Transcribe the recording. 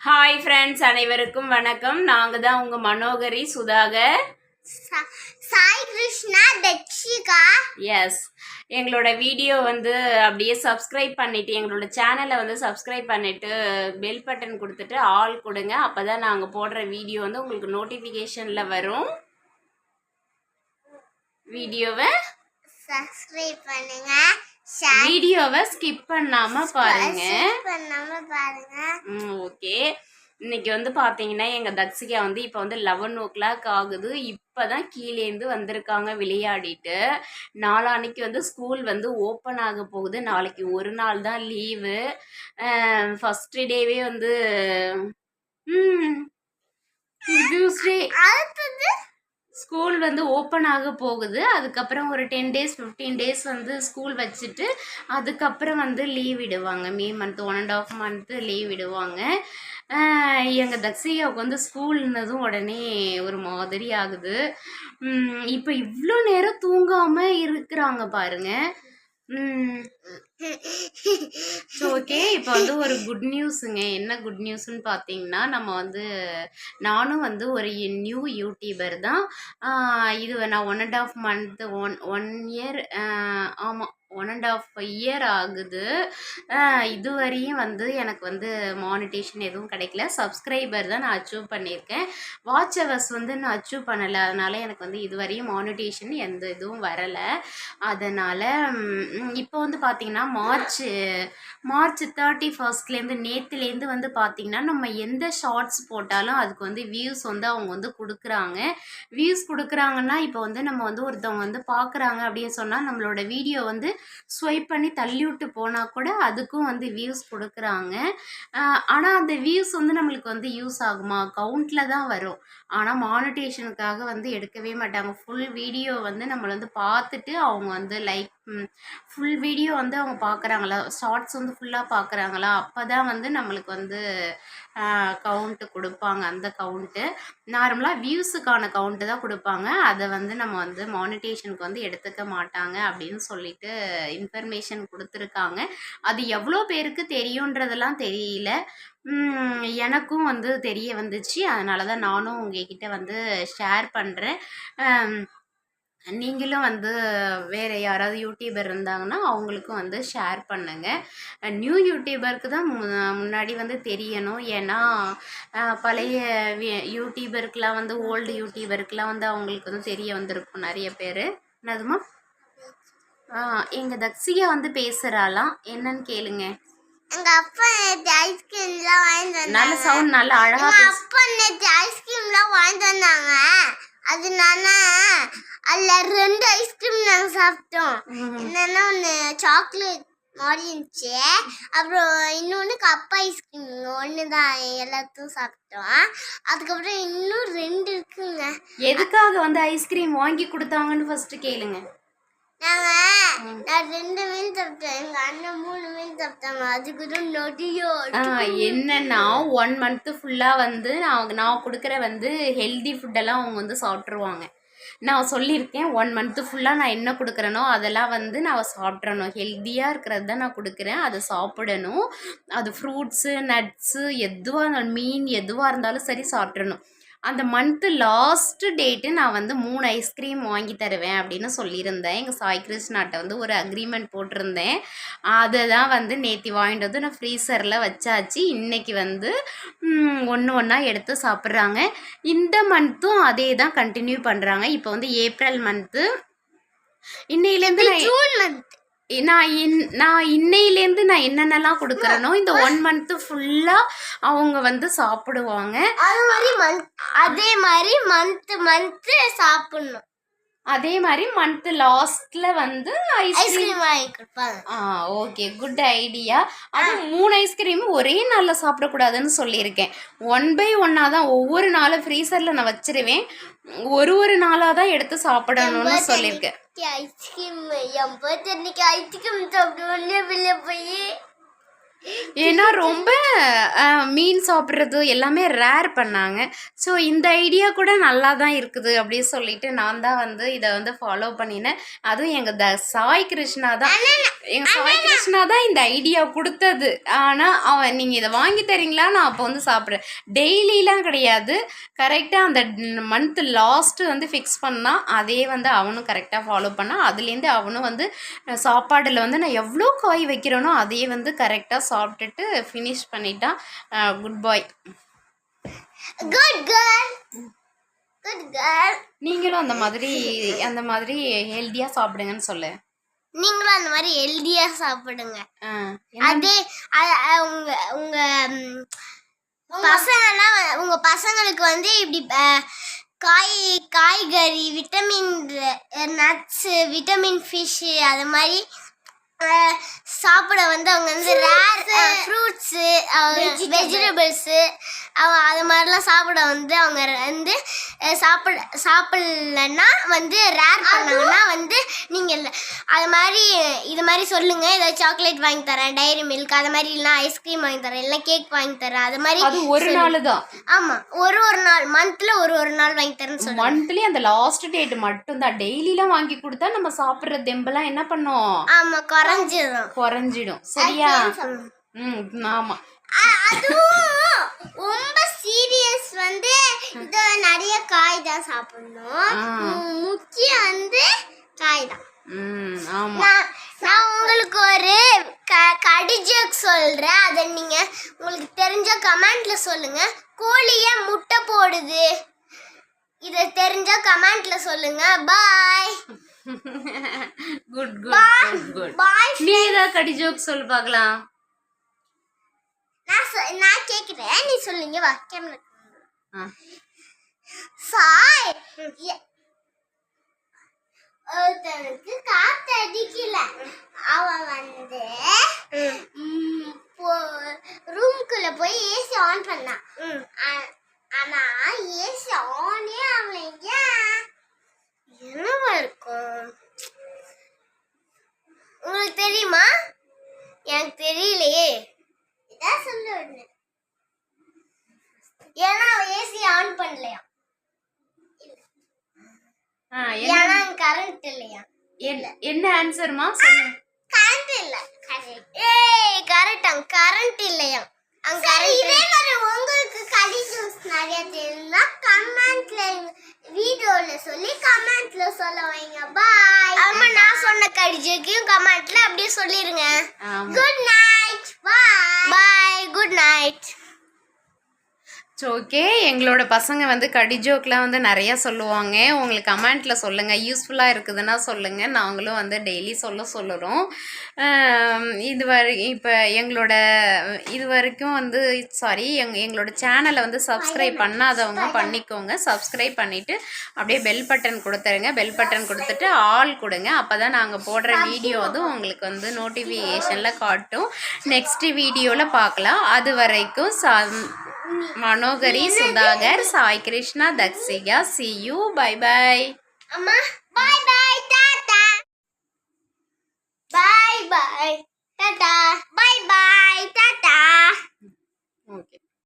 Hi friends அனைவருக்கும் வணக்கம். நாங்கள் தான் உங்கள் மனோகரி சுதாகர். சாய் கிருஷ்ணா தட்சிகா எஸ் எங்களோட வீடியோ வந்து அப்படியே சப்ஸ்கிரைப் பண்ணிட்டு எங்களோட சேனலை வந்து சப்ஸ்கிரைப் பண்ணிட்டு பெல் பட்டன் கொடுத்துட்டு ஆல் கொடுங்க. அப்போ தான் நாங்கள் போடுற வீடியோ வந்து உங்களுக்கு நோட்டிஃபிகேஷனில் வரும். வீடியோவை சப்ஸ்கிரைப் பண்ணுங்க. ஷேர் வீடியோவை ஸ்கிப் பண்ணாம பாருங்க. ஓகே இன்னைக்கு வந்து பார்த்தீங்கன்னா எங்கள் தக்ஷிகா வந்து இப்போ வந்து லெவன் ஓ கிளாக் ஆகுது. இப்போ தான் கீழேந்து வந்திருக்காங்க விளையாடிட்டு. நாளான்னைக்கு வந்து ஸ்கூல் வந்து ஓப்பன் ஆக போகுது. நாளைக்கு ஒரு நாள் தான் லீவு ஃபஸ்ட்டு டேவே வந்து ம் ஸ்கூல் வந்து ஓப்பன் ஆக போகுது. அதுக்கப்புறம் ஒரு டென் டேஸ் ஃபிஃப்டீன் டேஸ் வந்து ஸ்கூல் வச்சுட்டு அதுக்கப்புறம் வந்து லீவ் விடுவாங்க. May month one and half month leave விடுவாங்க. எங்கள் தக்ஷிகாவுக்கு வந்து ஸ்கூல்னதும் உடனே ஒரு மாதிரி ஆகுது. இப்போ இவ்வளோ நேரம் தூங்காமல் இருக்கிறாங்க பாருங்கள் ஸோ ஓகே இப்போ வந்து ஒரு குட் நியூஸுங்க என்ன குட் நியூஸ்னு பார்த்தீங்கன்னா நம்ம வந்து நானும் வந்து ஒரு நியூ யூடியூபர் தான். இது நான் one and half month one one year ஆமாம் ஒன் அண்ட் ஆஃப் இயர் ஆகுது. இதுவரையும் வந்து எனக்கு வந்து மானிட்டேஷன் எதுவும் கிடைக்கல. சப்ஸ்கிரைபர் தான் நான் அச்சீவ் பண்ணியிருக்கேன். வாட்ச் ஹவர்ஸ் வந்து நான் அச்சீவ் பண்ணலை. அதனால் எனக்கு வந்து இதுவரையும் மானிட்டேஷன் எந்த இதுவும் வரலை. அதனால் இப்போ வந்து பார்த்தீங்கன்னா மார்ச் மார்ச் தேர்ட்டி ஃபர்ஸ்ட்லேருந்து நேற்றுலேருந்து வந்து பார்த்தீங்கன்னா நம்ம எந்த ஷார்ட்ஸ் போட்டாலும் அதுக்கு வந்து வியூஸ் வந்து அவங்க வந்து கொடுக்குறாங்க. வியூஸ் கொடுக்குறாங்கன்னா இப்போ வந்து நம்ம வந்து ஒருத்தவங்க வந்து பார்க்குறாங்க அப்படின்னு சொன்னால் நம்மளோட வீடியோ வந்து ஸ்வைப் பண்ணி தள்ளி விட்டு போனால் கூட அதுக்கும் வந்து வியூஸ் கொடுக்குறாங்க. ஆனால் அந்த வியூஸ் வந்து நம்மளுக்கு வந்து யூஸ் ஆகுமா? கவுண்டில் தான் வரும். ஆனால் மானிட்டேஷனுக்காக வந்து எடுக்கவே மாட்டாங்க. ஃபுல் வீடியோ வந்து நம்மளை வந்து பார்த்துட்டு அவங்க வந்து லைக் ஃபுல் வீடியோ வந்து அவங்க பார்க்குறாங்களா? ஷார்ட்ஸ் வந்து ஃபுல்லாக பார்க்குறாங்களா? அப்போ தான் வந்து நம்மளுக்கு வந்து கவுண்ட்டு கொடுப்பாங்க. அந்த கவுண்ட்டு நார்மலாக வியூஸுக்கான கவுண்ட்டு தான் கொடுப்பாங்க. அதை வந்து நம்ம வந்து மானிட்டேஷனுக்கு வந்து எடுத்துக்க மாட்டாங்க அப்படின்னு சொல்லிட்டு இன்ஃபர்மேஷன் கொடுத்துருக்காங்க. அது எவ்வளோ பேருக்கு தெரியுன்றதெல்லாம் தெரியல. எனக்கும் வந்து தெரிய வந்துச்சு. அதனால தான் நானும் உங்ககிட்ட வந்து ஷேர் பண்ணுறேன் நீங்களும் வந்து வேறு யாராவது யூடியூபர் இருந்தாங்கன்னா அவங்களுக்கும் வந்து ஷேர் பண்ணுங்கள் நியூ யூடியூபருக்கு தான் மு- முன்னாடி வந்து தெரியணும். ஏன்னா பழைய வி- யூடியூபருக்கெலாம் வந்து ஓல்டு யூடியூபருக்கெலாம் வந்து அவங்களுக்கு வந்து தெரிய வந்திருக்கும் நிறைய பேர். என்னதுமா? எங்கள் தக்ஷிகா வந்து பேசுகிறாளாம் என்னன்னு கேளுங்க. எங்க அப்பா நேற்று ஐஸ்கிரீம்லாம் வாங்கிட்டு நல்ல வந்தாங்க சவுண்ட் நல்லா அழகாக எங்க பேசு அப்பா நேற்று ஐஸ்கிரீம்லாம் வாங்கிட்டு வந்தாங்க. அதனால அதுல ரெண்டு ஐஸ்கிரீம் நாங்க சாப்பிட்டோம். என்னன்னா ஒன்று சாக்லேட் மாதிரி இருந்துச்சு. அப்புறம் இன்னொன்று கப் ஐஸ்கிரீம் ஒன்று தான் எல்லாத்தையும் சாப்பிட்டோம். அதுக்கப்புறம் இன்னும் ரெண்டு இருக்குங்க. எதுக்காக வந்து ஐஸ்கிரீம் வாங்கி கொடுத்தாங்கன்னு ஃபர்ஸ்ட் கேளுங்க. என்னன்னா ஒன் மந்த்து ஃபுல்லாக வந்து நான் நான் கொடுக்குற வந்து ஹெல்தி ஃபுட்டெல்லாம் அவங்க வந்து சாப்பிட்ருவாங்க நான் சொல்லியிருக்கேன் ஒன் மந்த்து ஃபுல்லாக நான் என்ன கொடுக்குறேனோ அதெல்லாம் வந்து நான் சாப்பிட்றணும் ஹெல்த்தியாக இருக்கிறது தான் நான் கொடுக்குறேன். அதை சாப்பிடணும். அது ஃப்ரூட்ஸு நட்ஸு எதுவாக இருந்தாலும் மீன் எதுவாக இருந்தாலும் சரி சாப்பிட்றணும் அந்த மந்த்து லாஸ்ட் டேட்டு நான் வந்து மூணு ஐஸ்கிரீம் வாங்கி தருவேன் அப்படின்னு சொல்லியிருந்தேன். எங்கள் சாய் கிருஷ்ணாட்ட வந்து ஒரு அக்ரிமெண்ட் போட்டிருந்தேன். அதை தான் வந்து நேற்று வாங்கிட்டு வந்து நான் ஃப்ரீசரில் வச்சாச்சு. இன்னைக்கு வந்து ஒன்று ஒன்றா எடுத்து சாப்பிட்றாங்க. இந்த மந்த்தும் அதே தான் கண்டினியூ பண்ணுறாங்க இப்போ வந்து ஏப்ரல் மந்த்து இன்னையிலேருந்து ஜூன் மந்த் நான் இன் நான் இன்னையிலேருந்து நான் என்னென்னலாம் கொடுக்குறேனோ இந்த ஒன் மந்த்து ஃபுல்லாக அவங்க வந்து சாப்பிடுவாங்க. அது மாதிரி மந்த் அதே மாதிரி மந்த்து மந்த்து சாப்பிடணும். அதே மாதிரி மந்த்து லாஸ்ட்டில் வந்து ஐஸ்கிரீம் ஐஸ்கிரீம் வாங்கி கொடுப்பாங்க ஆ ஓகே குட் ஐடியா அது மூணு ஐஸ்கிரீம் ஒரே நாளில் சாப்பிடக்கூடாதுன்னு சொல்லியிருக்கேன். ஒன் பை ஒன்னாக தான் ஒவ்வொரு நாளும் ஃப்ரீசரில் நான் வச்சிருவேன். ஒரு ஒரு நாளாக தான் எடுத்து சாப்பிடணும்னு ஏன்னா ரொம்ப மீன் சாப்பிட்றது எல்லாமே ரேர் பண்ணாங்க. ஸோ இந்த ஐடியா கூட நல்லா தான் இருக்குது அப்படின்னு சொல்லிட்டு நான் தான் வந்து இதை வந்து ஃபாலோ பண்ணினேன். அதுவும் எங்கள் த சாய் கிருஷ்ணா தான். எங்கள் சாய் கிருஷ்ணா தான் இந்த ஐடியா கொடுத்தது. ஆனால் அவன் நீங்கள் இதை வாங்கி தரீங்களா? நான் அப்போ வந்து சாப்பிட்றேன். டெய்லிலாம் கிடையாது. கரெக்டாக அந்த மந்த் லாஸ்ட்டு வந்து ஃபிக்ஸ் பண்ணால் அதே வந்து அவனும் கரெக்டாக ஃபாலோ பண்ணான் அதுலேருந்து அவனும் வந்து சாப்பாடில் வந்து நான் எவ்வளோ காய் வைக்கிறேனோ அதையே வந்து கரெக்டாக சாப்பிட்டுட்டு ஃபினிஷ் பண்ணிட்டான். Good boy good girl good girl நீங்களும் அந்த மாதிரி அந்த மாதிரி ஹெல்த்தியாக சாப்பிடுங்கன்னு சொல்லு. நீங்களும் அந்த மாதிரி ஹெல்தியா சாப்பிடுங்க. அதே உங்க உங்க ம், பசங்கெல்லாம் வ- உங்க பசங்களுக்கு வந்து இப்படி காய் காய்கறி விட்டமின் நட்ஸு விட்டமின் ஃபிஷ்ஷு அது மாதிரி சாப்பிட வந்து அவங்க வந்து ரேர் ஃப்ரூட்ஸு வெஜிடபிள்ஸு அவங்க அது மாதிரிலாம் சாப்பிட வந்து அவங்க வந்து சாப்பிட சாப்பிடலன்னா வந்து ரேர் பண்ணாங்கன்னா வந்து நீங்கள் அது மாதிரி இது மாதிரி சொல்லுங்கள் ஏதாவது சாக்லேட் வாங்கி தரேன் டைரி மில்க் அது மாதிரி இல்லைனா ஐஸ்கிரீம் வாங்கி தரேன் இல்லை கேக் வாங்கி தரேன் அது மாதிரி ஒரு நாள் தான். ஆமாம் ஒரு ஒரு நாள் மந்த்தில் ஒரு ஒரு நாள் வாங்கி தரேன்னு சொல்லுங்கள் மந்த்லி அந்த லாஸ்ட் டேட் மட்டும்தான். டெய்லிலாம் வாங்கி கொடுத்தா நம்ம சாப்பிட்ற தெம்பெல்லாம் என்ன பண்ணோம்? ஆமாம் குறைஞ்சிடும். குறைஞ்சிடும் சரியா? ம் ஆமாம் அதுவும் ரொம்ப சீரியஸ் வந்து இது நிறைய காய் தான் சாப்பிடணும் முக்கியம் வந்து காய் தான் நான் உங்களுக்கு ஒரு கடி ஜோக் சொல்கிறேன் அதை நீங்கள் உங்களுக்கு தெரிஞ்ச கமெண்ட்ல சொல்லுங்க. கோழி ஏன் முட்டை போடுது. இதை தெரிஞ்ச கமெண்ட்ல சொல்லுங்க. பாய் குட் குட் குட் நீ ஏதாவது கடி ஜோக் சொல்லு பார்க்கலாம் நான் நான் கேட்குறேன் நீ சொல்லுங்க வா கேமரா சாய் ஒருத்தனுக்கு காத்து அடிக்கல அவன் வந்து ரூம்குள்ள போய் ஏசி ஆன் பண்ணான் ஆ- ஆனா ஏசி ஆனே ஆகலைங்க என்னவா இருக்கும் உங்களுக்கு தெரியுமா எனக்கு தெரியலையே. இதான் சொல்ல ஏன்னா ஏசி ஆன் பண்ணலையா? ஏன்னா கரண்ட் இல்லையா? என்ன- என்ன ஆன்சர்மா சொல்லு. கரண்ட் இல்ல. ஏய் கரெக்ட் அங்க கரண்ட் இல்லையா? அங்க இதே மாதிரி உங்களுக்கு கடி ஜூஸ் நிறைய தெரியும்னா கமெண்ட்ல வீடியோல சொல்லி கமெண்ட்ல சொல்ல வைங்க. பாய் ஆமா நான் சொன்ன கடி ஜூக்கையும் கமெண்ட்ல அப்படியே சொல்லிருங்க. Good night bye bye good night so okay எங்களோட பசங்க வந்து கடி ஜோக்லாம் வந்து நிறையா சொல்லுவாங்க. உங்களுக்கு கமெண்ட்டில் சொல்லுங்கள் யூஸ்ஃபுல்லாக இருக்குதுன்னா சொல்லுங்கள் நாங்களும் வந்து டெய்லி சொல்ல சொல்லுறோம். இது வரை இப்போ எங்களோட இது வரைக்கும் வந்து சாரி எங் எங்களோட சேனலை வந்து சப்ஸ்கிரைப் பண்ணாதவங்க பண்ணிக்கோங்க. சப்ஸ்கிரைப் பண்ணிவிட்டு அப்படியே பெல் பட்டன் கொடுத்துருங்க. பெல் பட்டன் கொடுத்துட்டு ஆல் கொடுங்க. அப்போ தான் நாங்கள் போடுற வீடியோ வந்து உங்களுக்கு வந்து நோட்டிஃபிகேஷனில் காட்டும். நெக்ஸ்ட் வீடியோவில் பார்க்கலாம். அது வரைக்கும் சா Manohari Sudhakar Sai Krishna Thakshika see you bye bye அம்மா bye bye tata bye bye tata bye bye tata okay